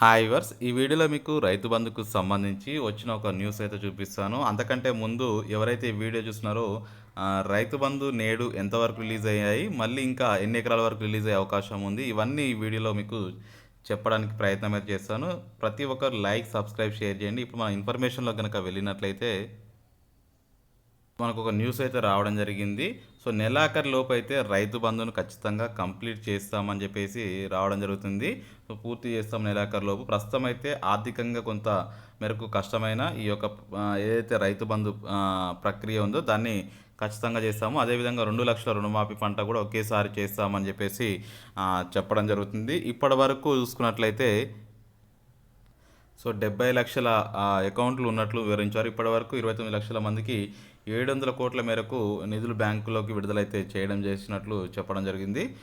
Hi verse ఈ వీడియోలో మీకు రైతు బంధుకు సంబంధించి వచ్చిన ఒక న్యూస్ అయితే చూపిస్తాను. అంతకంటే ముందు ఎవరైతే ఈ వీడియో చూస్తున్నారో రైతు బంధు నేడు ఎంతవరకు రిలీజ్ అయ్యాయి మళ్ళీ ఇంకా ఎన్ని ఎకరాల వరకు రిలీజ్ అయ్యే అవకాశం ఉంది ఇవన్నీ ఈ వీడియోలో మీకు చెప్పడానికి ప్రయత్నం అయితే చేస్తాను. ప్రతి ఒక్కరు లైక్ సబ్స్క్రైబ్ షేర్ చేయండి. ఇప్పుడు మన ఇన్ఫర్మేషన్లో కనుక వెళ్ళినట్లయితే మనకు ఒక న్యూస్ అయితే రావడం జరిగింది. సో నెలాఖరు లోపు అయితే రైతు బంధును ఖచ్చితంగా కంప్లీట్ చేస్తామని చెప్పేసి రావడం జరుగుతుంది. సో పూర్తి చేస్తాం నెలాఖరు లోపు. ప్రస్తుతం అయితే ఆర్థికంగా కొంత మేరకు కష్టమైన ఈ యొక్క ఏదైతే రైతు బంధు ప్రక్రియ ఉందో దాన్ని ఖచ్చితంగా చేస్తాము. అదేవిధంగా రెండు లక్షల రుణమాఫీ పంట కూడా ఒకేసారి చేస్తామని చెప్పేసి చెప్పడం జరుగుతుంది. ఇప్పటి వరకు చూసుకున్నట్లయితే సో డెబ్బై లక్షల అకౌంట్లు ఉన్నట్లు వివరించారు. ఇప్పటివరకు ఇరవై తొమ్మిది లక్షల మందికి ఏడు వందల కోట్ల మేరకు నిధులు బ్యాంకులోకి విడుదలైతే చేయడం చేసినట్లు చెప్పడం జరిగింది.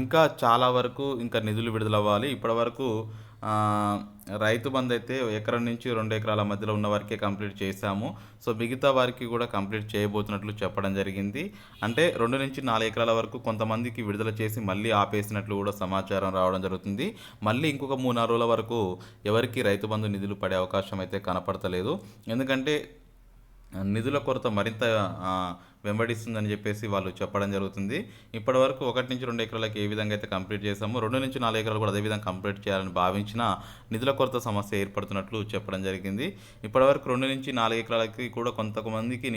ఇంకా చాలా వరకు ఇంకా నిధులు విడుదలవ్వాలి. ఇప్పటివరకు వరకు రైతు బంద్ అయితే ఎకరం నుంచి రెండు ఎకరాల మధ్యలో ఉన్న వారికే కంప్లీట్ చేశాము. సో మిగతా వారికి కూడా కంప్లీట్ చేయబోతున్నట్లు చెప్పడం జరిగింది. అంటే రెండు నుంచి నాలుగు ఎకరాల వరకు కొంతమందికి విడుదల చేసి మళ్ళీ ఆపేసినట్లు కూడా సమాచారం రావడం జరుగుతుంది. మళ్ళీ ఇంకొక మూడు నాలుగు రోజుల వరకు ఎవరికి రైతు బంధు నిధులు పడే అవకాశం అయితే కనపడతలేదు. ఎందుకంటే నిధుల కొరత మరింత వెంబడిస్తుందని చెప్పేసి వాళ్ళు చెప్పడం జరుగుతుంది. ఇప్పటి వరకు ఒకటి నుంచి రెండు ఎకరాలకు ఏ విధంగా అయితే కంప్లీట్ చేశామో రెండు నుంచి నాలుగు ఎకరాలు కూడా అదే విధంగా కంప్లీట్ చేయాలని భావించిన నిధుల కొరత సమస్య ఏర్పడుతున్నట్లు చెప్పడం జరిగింది. ఇప్పటి వరకు రెండు నుంచి నాలుగు ఎకరాలకి కూడా కొంతమందికి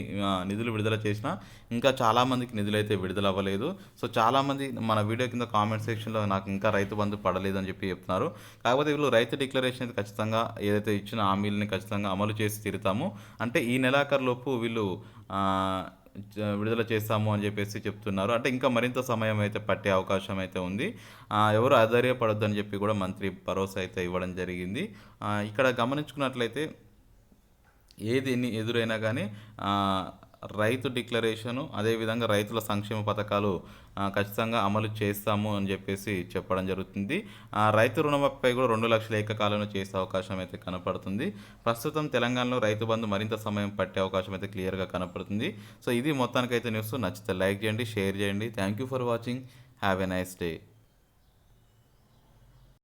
నిధులు విడుదల చేసినా ఇంకా చాలామందికి నిధులు అయితే విడుదల అవ్వలేదు సో చాలామంది మన వీడియో కింద కామెంట్ సెక్షన్లో నాకు ఇంకా రైతు బంధు పడలేదు అని చెప్పి చెప్తున్నారు. కాకపోతే వీళ్ళు రైతు డిక్లరేషన్ అయితే ఖచ్చితంగా ఏదైతే ఇచ్చిన హామీలని ఖచ్చితంగా అమలు చేసి తీరుతాము. అంటే ఈ నెలాఖరులోపు వీళ్ళు విడుదల చేస్తాము అని చెప్పేసి చెప్తున్నారు. అంటే ఇంకా మరింత సమయం అయితే పట్టే అవకాశం అయితే ఉంది. ఎవరు ఆధైర్యపడొద్దని అని చెప్పి కూడా మంత్రి భరోసా అయితే ఇవ్వడం జరిగింది. ఇక్కడ గమనించుకున్నట్లయితే ఏది ఎన్ని ఎదురైనా కానీ రైతు డిక్లరేషను అదేవిధంగా రైతుల సంక్షేమ పథకాలు ఖచ్చితంగా అమలు చేస్తాము అని చెప్పేసి చెప్పడం జరుగుతుంది. ఆ, రైతు రుణమాఫీపై కూడా రెండు లక్షల ఏకకాలంలో చేసే అవకాశం అయితే కనపడుతుంది. ప్రస్తుతం తెలంగాణలో రైతు బంధు మరింత సమయం పట్టే అవకాశం అయితే క్లియర్గా కనపడుతుంది. సో ఇది మొత్తానికైతే న్యూస్. నచ్చితే లైక్ చేయండి షేర్ చేయండి. Thank you for watching have a nice day